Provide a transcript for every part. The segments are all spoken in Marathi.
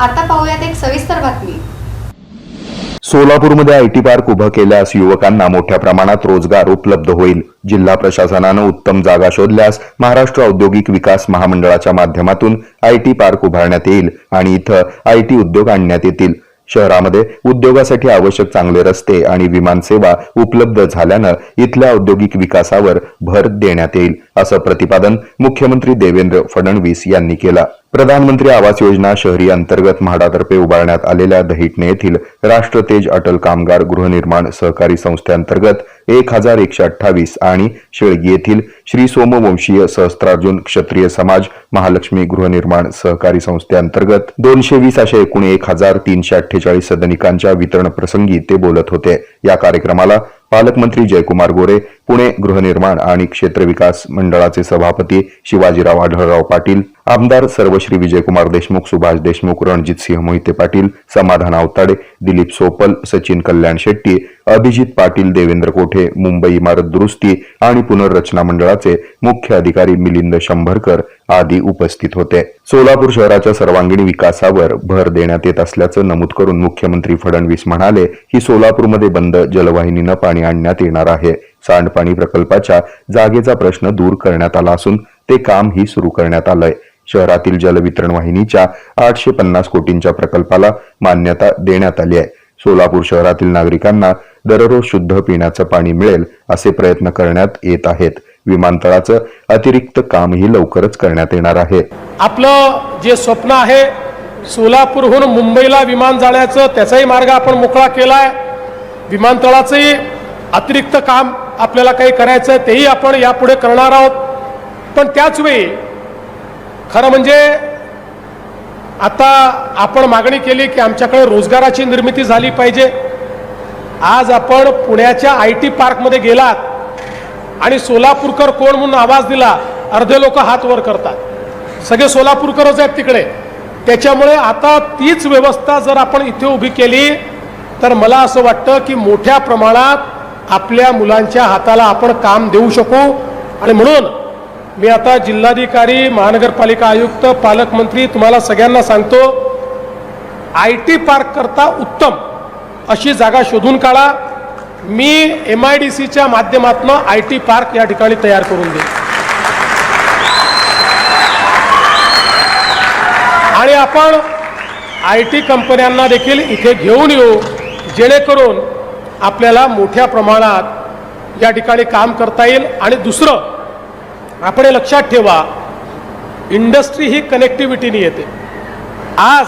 आता पाहूयात एक सविस्तर बातमी. सोलापूरमध्ये आयटी पार्क उभं केल्यास युवकांना मोठ्या प्रमाणात रोजगार उपलब्ध होईल. जिल्हा प्रशासनानं उत्तम जागा शोधल्यास महाराष्ट्र औद्योगिक विकास महामंडळाच्या माध्यमातून आयटी पार्क उभारण्यात येईल आणि इथं आयटी उद्योग आणण्यात येतील. शहरामध्ये उद्योगासाठी आवश्यक चांगले रस्ते आणि विमानसेवा उपलब्ध झाल्यानं इथल्या औद्योगिक विकासावर भर देण्यात येईल असं प्रतिपादन मुख्यमंत्री देवेंद्र फडणवीस यांनी केलं. प्रधानमंत्री आवास योजना शहरी अंतर्गत म्हाडातर्फे उभारण्यात आलेल्या दहिटणे येथील राष्ट्रतेज अटल कामगार गृहनिर्माण सहकारी संस्थेअंतर्गत एक हजार एकशे अठ्ठावीस आणि शेळगी येथील श्री सोमवंशीय सहस्त्रार्जुन क्षत्रिय समाज महालक्ष्मी गृहनिर्माण सहकारी संस्थेअंतर्गत दोनशे वीस अशा एकूण एक हजार तीनशे अठ्ठेचाळीस सदनिकांच्या वितरण प्रसंगी ते बोलत होते. या कार्यक्रमाला पालकमंत्री जयकुमार गोरे पुणे गृहनिर्माण आणि क्षेत्र विकास मंडळाचे सभापती शिवाजीराव आढळराव पाटील आमदार सर्व श्री विजयकुमार देशमुख सुभाष देशमुख रणजितसिंह मोहिते पाटील समाधान आवताडे दिलीप सोपल सचिन कल्याण शेट्टी अभिजित पाटील देवेंद्र कोठे मुंबई इमारत दुरुस्ती आणि पुनर्रचना मंडळाचे मुख्य अधिकारी मिलिंद शंभरकर आदी उपस्थित होते. सोलापूर शहराच्या सर्वांगीण विकासावर भर देण्यात येत असल्याचं नमूद करून मुख्यमंत्री फडणवीस म्हणाले की सोलापूरमध्ये बंद जलवाहिनीनं पाणी आणण्यात येणार आहे. सांडपाणी प्रकल्पाच्या जागेचा प्रश्न दूर करण्यात आला असून ते कामही सुरू करण्यात आलंय. शहरातील जलवितरण वाहिनीच्या आठशे पन्नास कोटींच्या प्रकल्पाला मान्यता देण्यात आली आहे. सोलापूर शहरातील नागरिकांना दररोज शुद्ध पिण्याचं पाणी मिळेल असे प्रयत्न करण्यात येत आहेत. विमानतळाचं अतिरिक्त कामही लवकरच करण्यात येणार आहे. आपलं जे स्वप्न आहे सोलापूरहून मुंबईला विमान जाण्याचं त्याचाही मार्ग आपण मोकळा केला आहे विमानतळाचंही अतिरिक्त काम आपल्याला काही करायचं आहे तेही आपण यापुढे करणार आहोत. पण त्याचवेळी खरं म्हणजे आता आपण मागणी केली की आमच्याकडे रोजगाराची निर्मिती झाली पाहिजे. आज आपण पुण्याच्या आय टी पार्कमध्ये गेलात आणि सोलापूरकर कोण म्हणून आवाज दिला अर्धे लोक हात वर करतात. सगळे सोलापूरकरच आहेत तिकडे. त्याच्यामुळे आता तीच व्यवस्था जर आपण इथे उभी केली तर मला असं वाटतं की मोठ्या प्रमाणात आपल्या मुलांच्या हाताला आपण काम देऊ शकू. आणि म्हणून मी आता जिल्हाधिकारी महानगरपालिका आयुक्त पालकमंत्री तुम्हाला सगळ्यांना सांगतो आय टी पार्क करता उत्तम अशी जागा शोधून काढा. मी एम आय डी सीच्या माध्यमातून आय टी पार्क या ठिकाणी तयार करून देईन. आणि आपण आय टी कंपन्यांना देखील इथे घेऊन येऊ जेणेकरून आपल्याला मोठ्या प्रमाणात या ठिकाणी काम करता येईल. आणि दुसरं आपण हे लक्षात ठेवा इंडस्ट्री ही कनेक्टिव्हिटीने येते. आज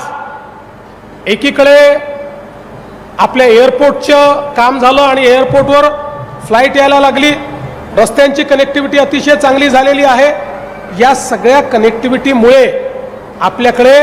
एकीकडे आपल्या एअरपोर्टचं काम झालं आणि एअरपोर्टवर फ्लाईट यायला लागली. रस्त्यांची कनेक्टिव्हिटी अतिशय चांगली झालेली आहे. या सगळ्या कनेक्टिव्हिटीमुळे आपल्याकडे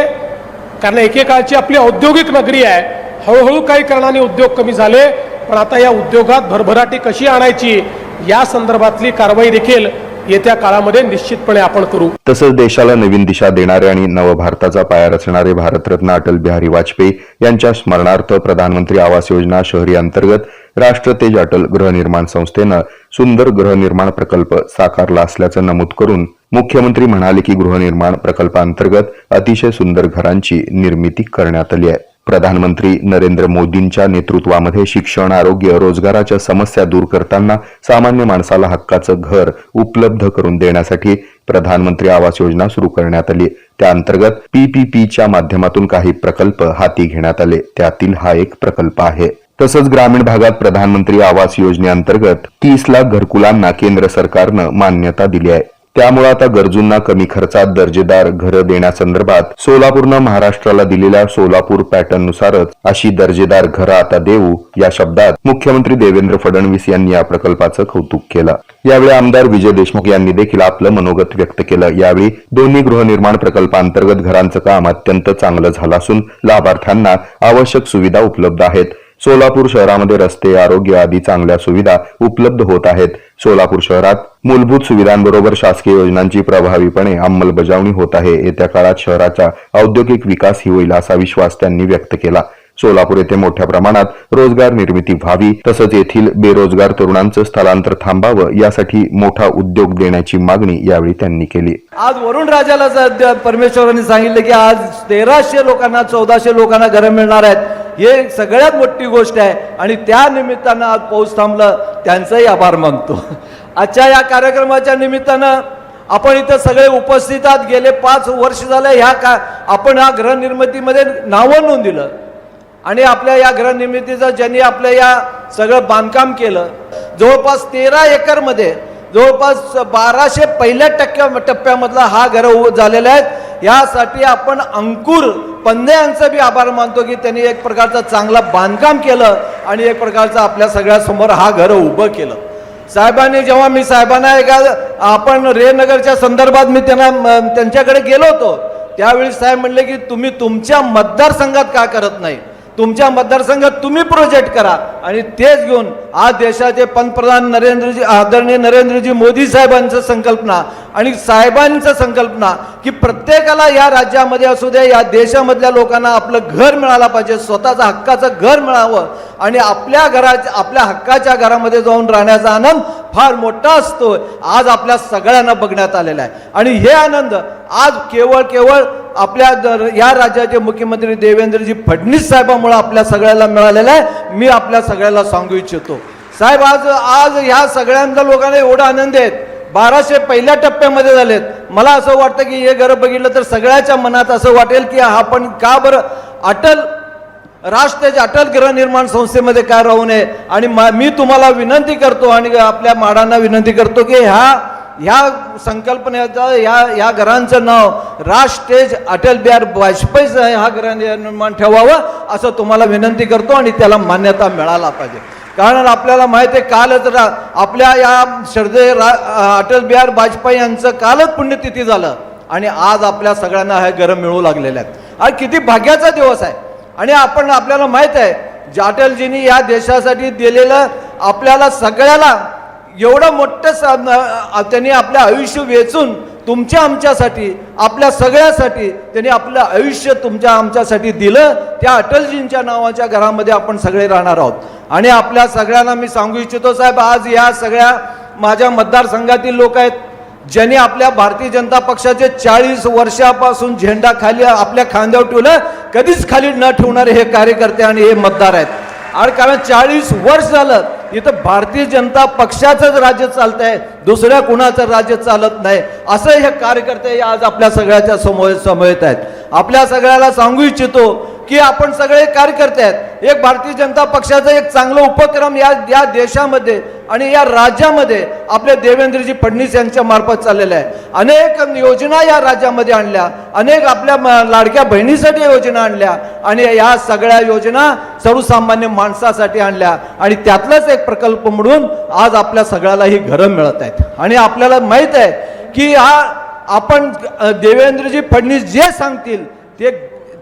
कारण एकेकाळची आपली औद्योगिक नगरी आहे हळूहळू काही कारणाने उद्योग कमी झाले. पण आता या उद्योगात भरभराटी कशी आणायची या संदर्भातली कारवाई देखील येत्या काळामध्ये निश्चितपणे आपण करू. तसंच देशाला नवीन दिशा देणारे आणि नवभारताचा पाया रचणारे भारतरत्न अटल बिहारी वाजपेयी यांच्या स्मरणार्थ प्रधानमंत्री आवास योजना शहरी अंतर्गत राष्ट्र तेज अटल गृहनिर्माण संस्थेनं सुंदर गृहनिर्माण प्रकल्प साकारला असल्याचं नमूद करून मुख्यमंत्री म्हणाले की गृहनिर्माण प्रकल्पांतर्गत अतिशय सुंदर घरांची निर्मिती करण्यात आली आहे. प्रधानमंत्री नरेंद्र मोदींच्या नेतृत्वामध्ये शिक्षण आरोग्य रोजगाराच्या समस्या दूर करताना सामान्य माणसाला हक्काचं घर उपलब्ध करून देण्यासाठी प्रधानमंत्री आवास योजना सुरू करण्यात आली. त्या अंतर्गत पीपीपीच्या माध्यमातून काही प्रकल्प हाती घेण्यात आले. त्यातील हा एक प्रकल्प आहे. तसंच ग्रामीण भागात प्रधानमंत्री आवास योजनेअंतर्गत तीस लाख घरकुलांना केंद्र सरकारनं मान्यता दिली आहे. त्यामुळे आता गरजूंना कमी खर्चात दर्जेदार घरं देण्यासंदर्भात सोलापूरनं महाराष्ट्राला दिलेल्या सोलापूर पॅटर्ननुसारच अशी दर्जेदार घरं आता देऊ या शब्दात मुख्यमंत्री देवेंद्र फडणवीस यांनी या प्रकल्पाचं कौतुक केलं. यावेळी आमदार विजय देशमुख यांनी देखील आपलं मनोगत व्यक्त केलं. यावेळी दोन्ही गृहनिर्माण प्रकल्पांतर्गत घरांचं काम अत्यंत चांगलं झालं असून लाभार्थ्यांना आवश्यक सुविधा उपलब्ध आहेत. सोलापूर शहरामध्ये रस्ते आरोग्य आदी चांगल्या सुविधा उपलब्ध होत आहेत. सोलापूर शहरात मूलभूत सुविधांबरोबर शासकीय योजनांची प्रभावीपणे अंमलबजावणी होत आहे. येत्या काळात शहराचा औद्योगिक विकास ही होईल असा विश्वास त्यांनी व्यक्त केला. सोलापूर येथे मोठ्या प्रमाणात रोजगार निर्मिती व्हावी तसंच येथील बेरोजगार तरुणांचं स्थलांतर थांबावं यासाठी मोठा उद्योग देण्याची मागणी यावेळी त्यांनी केली. आज वरुण राजाला परमेश्वरांनी सांगितलं की आज तेराशे लोकांना चौदाशे लोकांना घरं मिळणार आहेत. हे सगळ्यात मोठी गोष्ट आहे. आणि त्या निमित्तानं आज पाऊस थांबलं त्यांचाही आभार मानतो. आजच्या या कार्यक्रमाच्या निमित्तानं आपण इथं सगळे उपस्थित आहात. गेले पाच वर्ष झालं ह्या का आपण ह्या गृहनिर्मितीमध्ये नावं नोंदलं आणि आपल्या या गृहनिर्मितीचं ज्यांनी आपलं या सगळं बांधकाम केलं जवळपास तेरा एकरमध्ये जवळपास बाराशे पहिल्या टक्क्या टप्प्यामधला हा घर झालेला आहे यासाठी आपण अंकुर पंदे यांचं बी आभार मानतो की त्यांनी एक प्रकारचं चांगलं बांधकाम केलं आणि एक प्रकारचं आपल्या सगळ्यासमोर हा घर उभं केलं. साहेबांनी जेव्हा मी साहेबांना एका आपण रेनगरच्या संदर्भात मी त्यांना त्यांच्याकडे गेलो होतो त्यावेळी साहेब म्हणले की तुम्ही तुमच्या मतदारसंघात का करत नाही? तुमच्या मतदारसंघात तुम्ही प्रोजेक्ट करा. आणि तेच घेऊन आज देशाचे पंतप्रधान नरेंद्रजी आदरणीय नरेंद्रजी मोदी साहेबांचं संकल्पना आणि साहेबांचं संकल्पना की प्रत्येकाला या राज्यामध्ये असू द्या या देशामधल्या लोकांना आपलं घर मिळालं पाहिजे स्वतःचं हक्काचं घर मिळावं आणि आपल्या घराच्या आपल्या हक्काच्या घरामध्ये जाऊन राहण्याचा आनंद फार मोठा असतो आज आपल्या सगळ्यांना बघण्यात आलेला आहे. आणि हे आनंद आज केवळ केवळ आपल्या या राज्याचे मुख्यमंत्री देवेंद्रजी फडणवीस साहेबामुळे आपल्या सगळ्याला मिळालेलं आहे. मी आपल्या सगळ्याला सांगू इच्छितो. साहेब आज आज ह्या सगळ्यांचा लोकांना एवढा आनंद आहेत बाराशे पहिल्या टप्प्यामध्ये झालेत. मला असं वाटतं की हे घर बघितलं तर सगळ्याच्या मनात असं वाटेल की आपण का बरं? अटल राष्ट्रतेज अटल गृहनिर्माण संस्थेमध्ये काय राहू नये? आणि मा- मी तुम्हाला विनंती करतो आणि आपल्या माडांना विनंती करतो की ह्या ह्या संकल्पनेचं ह्या ह्या घरांचं नाव राष्ट्रेज अटल बिहार वाजपेयीचं हा निर्माण ठेवावं असं तुम्हाला विनंती करतो आणि त्याला मान्यता मिळाला पाहिजे. कारण आपल्याला माहिती आहे कालच रा आपल्या या श्रद्धे रा अटल बिहार वाजपेयी यांचं कालच पुण्यतिथी झालं आणि आज आपल्या सगळ्यांना हे घरं मिळू लागलेले आहेत. आज किती भाग्याचा दिवस आहे. आणि आपण आपल्याला माहीत आहे जे अटलजींनी या देशासाठी दिलेलं आपल्याला सगळ्याला एवढं मोठं स- त्यांनी आपलं आयुष्य वेचून तुमच्या आमच्यासाठी आपल्या सगळ्यासाठी त्यांनी आपलं आयुष्य तुमच्या आमच्यासाठी दिलं. त्या अटलजींच्या नावाच्या घरामध्ये आपण सगळे राहणार आहोत. आणि आपल्या सगळ्यांना मी सांगू इच्छितो साहेब आज या सगळ्या माझ्या मतदारसंघातील लोक आहेत ज्यांनी आपल्या भारतीय जनता पक्षाचे चाळीस वर्षापासून झेंडा खाली आपल्या खांद्यावर ठेवलं कधीच खाली न ठेवणारे हे कार्यकर्ते आणि हे मतदार आहेत. आणि कारण चाळीस वर्ष झालं इथं भारतीय जनता पक्षाचंच राज्य चालत आहे दुसऱ्या कुणाचं राज्य चालत नाही. असं हे कार्यकर्ते आज आपल्या सगळ्याच्या समोर समोर आहेत. आपल्या सगळ्याला सांगू इच्छितो की आपण सगळे कार्यकर्ते आहेत. एक भारतीय जनता पक्षाचा एक चांगला उपक्रम या या देशामध्ये आणि या राज्यामध्ये आपले देवेंद्रजी फडणवीस यांच्या मार्फत चाललेलं आहे. अनेक योजना या राज्यामध्ये आणल्या अनेक आपल्या म- लाडक्या बहिणीसाठी योजना आणल्या आणि या सगळ्या योजना सर्वसामान्य माणसासाठी आणल्या आणि त्यातलाच एक प्रकल्प म्हणून आज आपल्या सगळ्याला ही घरं मिळत आहेत. आणि आपल्याला माहीत आहे की हा आपण देवेंद्रजी फडणवीस जे सांगतील ते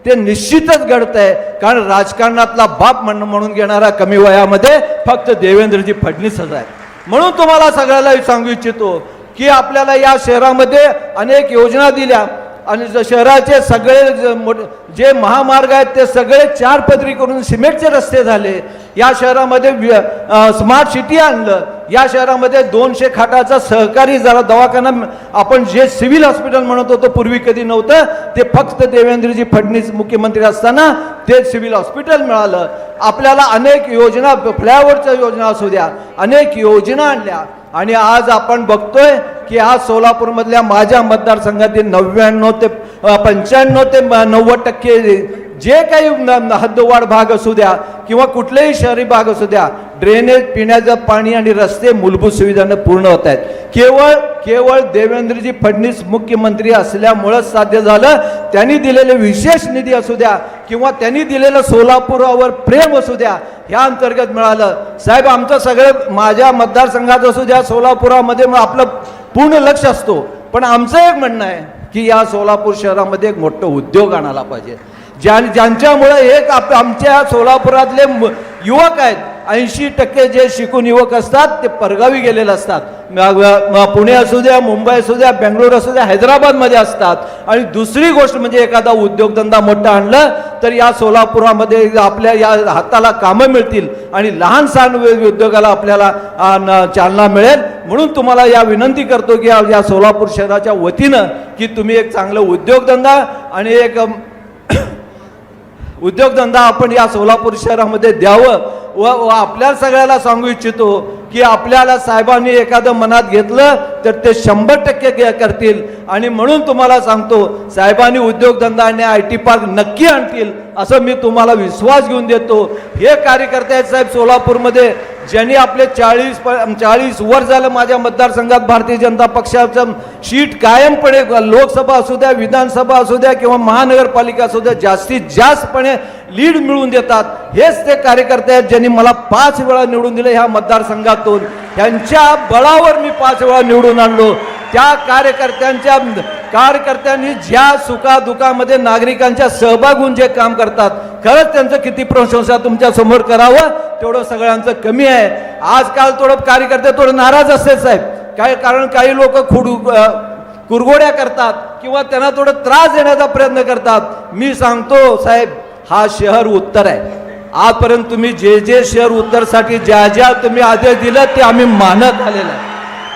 ते निश्चितच घडत आहे कारण राजकारणातला बाप म्हण म्हणून घेणारा कमी वयामध्ये फक्त देवेंद्रजी फडणीसच आहे म्हणून तुम्हाला सगळ्याला सांगू इच्छितो की आपल्याला या शहरामध्ये अनेक योजना दिल्या. आणि शहराचे सगळे जे महामार्ग आहेत ते सगळे चार पदरी करून सिमेंटचे रस्ते झाले. या शहरामध्ये स्मार्ट सिटी आणलं. या शहरामध्ये दोनशे खाटाचा सहकारी जरा दवाखाना आपण जे सिव्हिल हॉस्पिटल म्हणत होतो पूर्वी कधी नव्हतं ते फक्त देवेंद्रजी फडणवीस मुख्यमंत्री असताना ते सिव्हिल हॉस्पिटल मिळालं. आपल्याला अनेक योजना फ्लायओव्हरच्या योजना असू द्या अनेक योजना आणल्या. आणि आज आपण बघतोय की आज सोलापूरमधल्या माझ्या मतदारसंघातील नव्याण्णव ते पंच्याण्णव ते नव्वद टक्के जे काही हद्दवाढ भाग असू द्या किंवा कुठलेही शहरी भाग असू द्या ड्रेनेज पिण्याचं पाणी आणि रस्ते मूलभूत सुविधांना पूर्ण होत आहेत. केवळ केवळ देवेंद्रजी फडणवीस मुख्यमंत्री असल्यामुळंच साध्य झालं. त्यांनी दिलेले विशेष निधी असू द्या किंवा त्यांनी दिलेलं सोलापुरावर प्रेम असू द्या ह्या अंतर्गत मिळालं. साहेब आमचं सगळं माझ्या मतदारसंघात असू द्या सोलापुरामध्ये मग आपलं पूर्ण लक्ष असतो. पण आमचं एक म्हणणं आहे की या सोलापूर शहरामध्ये एक मोठं उद्योग आणायला पाहिजे. ज्या ज्यांच्यामुळे एक आप आमच्या सोलापुरातले युवक आहेत ऐंशी टक्के जे शिकून युवक असतात ते परगावी गेलेले असतात. पुणे असू द्या मुंबई असू द्या बेंगलोर असू द्या हैदराबादमध्ये असतात. आणि दुसरी गोष्ट म्हणजे एखादा उद्योगधंदा मोठा आणलं तर या सोलापुरामध्ये आपल्या या हाताला कामं मिळतील आणि लहान सहान उद्योगाला आपल्याला न- चालना मिळेल. म्हणून तुम्हाला या विनंती करतो की या- सोलापूर शहराच्या वतीनं की तुम्ही एक चांगलं उद्योगधंदा आणि एक उद्योगधंदा आपण या सोलापूर शहरामध्ये द्यावं. व आपल्या सगळ्याला सांगू इच्छितो की आपल्याला साहेबांनी एखादं मनात घेतलं तर ते शंभर टक्के करतील. आणि म्हणून तुम्हाला सांगतो साहेबांनी उद्योगधंदा आणि आय टी पार्क नक्की आणतील असं मी तुम्हाला विश्वास घेऊन देतो. हे कार्यकर्ते आहेत साहेब सोलापूरमध्ये ज्यांनी आपले चाळीस चाळीस वर झालं माझ्या मतदारसंघात भारतीय जनता पक्षाचं शीट कायमपणे लोकसभा असू द्या विधानसभा असू द्या किंवा महानगरपालिका असू द्या जास्तीत जास्तपणे लीड मिळवून देतात. हेच ते कार्यकर्ते आहेत ज्यांनी मला पाच वेळा निवडून दिले ह्या मतदारसंघातून. त्यांच्या बळावर मी पाच वेळा निवडून आणलो. त्या कार्यकर्त्यांच्या कार्यकर्त्यांनी ज्या सुखादुखामध्ये नागरिकांच्या सहभाग होऊन जे काम करतात खरंच त्यांचं किती प्रशंसा तुमच्यासमोर करावं तेवढं सगळ्यांचं कमी आहे. आजकाल थोडं कार्यकर्ते थोडं नाराज असते साहेब. काय कारण काही लोक खुड कुरगोड्या कुरघोड्या करतात किंवा त्यांना थोडं त्रास देण्याचा प्रयत्न करतात. मी सांगतो साहेब हा शहर उत्तर आहे. आजपर्यंत तुम्ही जे जे शहर उत्तरसाठी ज्या ज्या तुम्ही आदेश दिलं ते आम्ही मानत आलेलं आहे.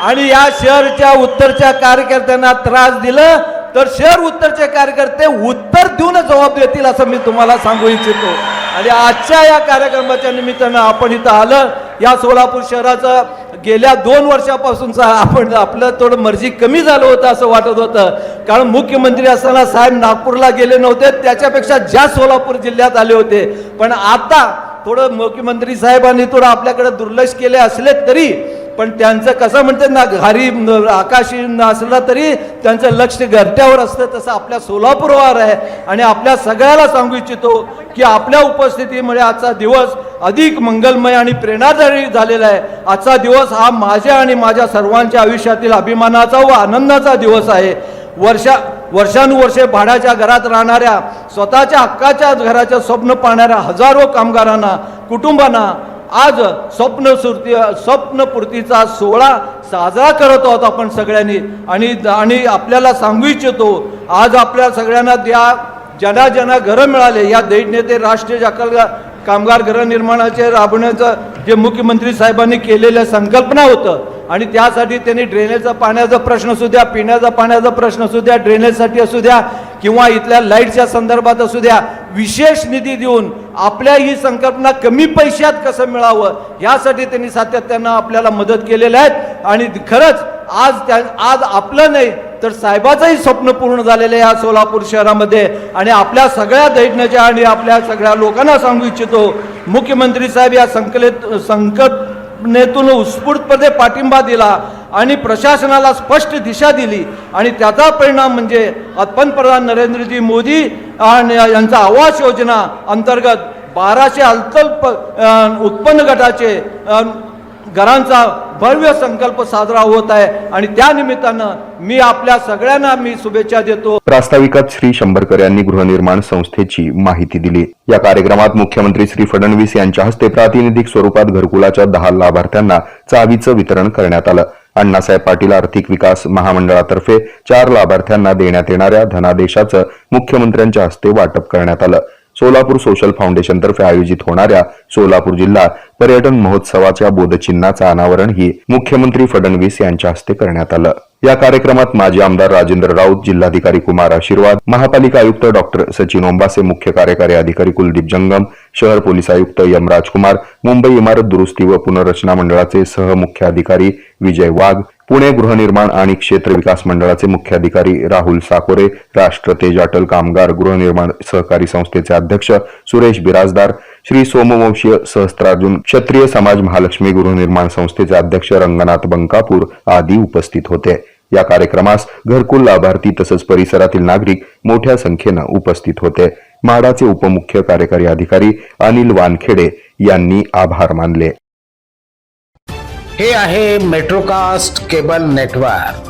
आणि या शहरच्या उत्तरच्या कार्यकर्त्यांना त्रास दिलं तर शहर उत्तरचे कार्यकर्ते उत्तर देऊनच जबाब देतील असं मी तुम्हाला सांगू इच्छितो. आणि आजच्या या कार्यक्रमाच्या निमित्तानं आपण इथं आलं. या सोलापूर शहराचं गेल्या दोन वर्षापासूनचा आपण आपलं थोडं मर्जी कमी झालं होतं असं वाटत होतं. कारण मुख्यमंत्री असताना साहेब नागपूरला गेले नव्हते त्याच्यापेक्षा जास्त सोलापूर जिल्ह्यात आले होते. पण आता थोडं मुख्यमंत्री साहेबांनी थोडं आपल्याकडे दुर्लक्ष केले असले तरी पण त्यांचं कसं म्हणतात ना घारी आकाशी नसलं तरी त्यांचं लक्ष घरट्यावर असतं तसं आपल्या सोलापूरवर आहे. आणि आपल्या सगळ्याला सांगू इच्छितो की आपल्या उपस्थितीमुळे आजचा दिवस अधिक मंगलमय आणि प्रेरणादायी झालेला आहे. आजचा दिवस हा माझ्या आणि माझ्या सर्वांच्या आयुष्यातील अभिमानाचा व आनंदाचा दिवस आहे. वर्षा वर्षानुवर्षे भाड्याच्या घरात राहणाऱ्या स्वतःच्या हक्काच्या घराचं स्वप्न पाहणाऱ्या हजारो कामगारांना कुटुंबांना आज स्वप्नसूर्ती स्वप्नपूर्तीचा सोहळा साजरा करत आहोत आपण सगळ्यांनी. आणि आणि आपल्याला सांगू इच्छितो आज आपल्या सगळ्यांना त्या ज्यांना ज्यांना घरं मिळाले या दैट नेते राष्ट्रीय जाकल कामगार गृहनिर्माणाचे राबवण्याचं जे मुख्यमंत्री साहेबांनी केलेल्या संकल्पना होतं आणि त्यासाठी त्यांनी ड्रेनेजचा पाण्याचा प्रश्न असू द्या पिण्याचा पाण्याचा प्रश्न असू द्या ड्रेनेजसाठी असू द्या किंवा इथल्या लाईटच्या संदर्भात असू द्या विशेष निधी देऊन आपल्या ही संकल्पना कमी पैशात कसं मिळावं यासाठी त्यांनी सातत्यानं आपल्याला मदत केलेल्या आहेत आणि खरंच आज त्या आज आपलं नाही तर साहेबाचंही स्वप्न पूर्ण झालेलं आहे या सोलापूर शहरामध्ये. आणि आपल्या सगळ्या दैटण्याच्या आणि आपल्या सगळ्या लोकांना सांगू इच्छितो मुख्यमंत्री साहेब या संकलित संकल्पनेतून उत्स्फूर्तपणे पाठिंबा दिला आणि प्रशासनाला स्पष्ट दिशा दिली. आणि त्याचा परिणाम म्हणजे पंतप्रधान नरेंद्रजी मोदी आणि यांचा आवास योजना अंतर्गत बाराशे अल्प उत्पन्न गटाचे घरांचा भव्य संकल्प साजरा होत आहे. आणि त्या निमित्तानं मी आपल्या सगळ्यांना मी शुभेच्छा देतो. प्रास्ताविकात श्री शंभरकर यांनी गृहनिर्माण संस्थेची माहिती दिली. या कार्यक्रमात मुख्यमंत्री श्री फडणवीस यांच्या हस्ते प्रातिनिधिक स्वरूपात घरकुलाच्या दहा लाभार्थ्यांना चावीचं वितरण करण्यात आलं. अण्णासाहेब पाटील आर्थिक विकास महामंडळातर्फे चार लाभार्थ्यांना देण्यात येणाऱ्या धनादेशाचं मुख्यमंत्र्यांच्या हस्ते वाटप करण्यात आलं. सोलापूर सोशल फाउंडेशनतर्फे आयोजित होणाऱ्या सोलापूर जिल्हा पर्यटन महोत्सवाच्या बोधचिन्हाचं अनावरणही मुख्यमंत्री फडणवीस यांच्या हस्ते करण्यात आलं. या कार्यक्रमात माजी आमदार राजेंद्र राऊत जिल्हाधिकारी कुमार आशीर्वाद महापालिका आयुक्त डॉक्टर सचिन ओंबासे मुख्य कार्यकारी अधिकारी कुलदीप जंगम शहर पोलीस आयुक्त यम राजकुमार मुंबई इमारत दुरुस्ती व पुनर्रचना मंडळाचे सहमुख्य अधिकारी विजय वाघ पुणे गृहनिर्माण आणि क्षेत्र विकास मंडळाचे मुख्याधिकारी राहुल साकोरे राष्ट्र तेज अटल कामगार गृहनिर्माण सहकारी संस्थेचे अध्यक्ष सुरेश बिराजदार श्री सोमवंशीय सहस्त्रार्जुन क्षत्रिय समाज महालक्ष्मी गृहनिर्माण संस्थेचे अध्यक्ष रंगनाथ बंकापूर आदी उपस्थित होते. या कार्यक्रमास घरकुल लाभार्थी तसंच परिसरातील नागरिक मोठ्या संख्येनं उपस्थित होते. म्हाडाचे उपमुख्य कार्यकारी अधिकारी अनिल वानखेडे यांनी आभार मानले. हे आहे मेट्रोकास्ट केबल नेटवर्क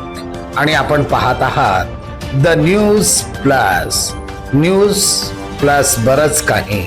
आणि आपण पाहत आहात the news plus. News plus बरच काही.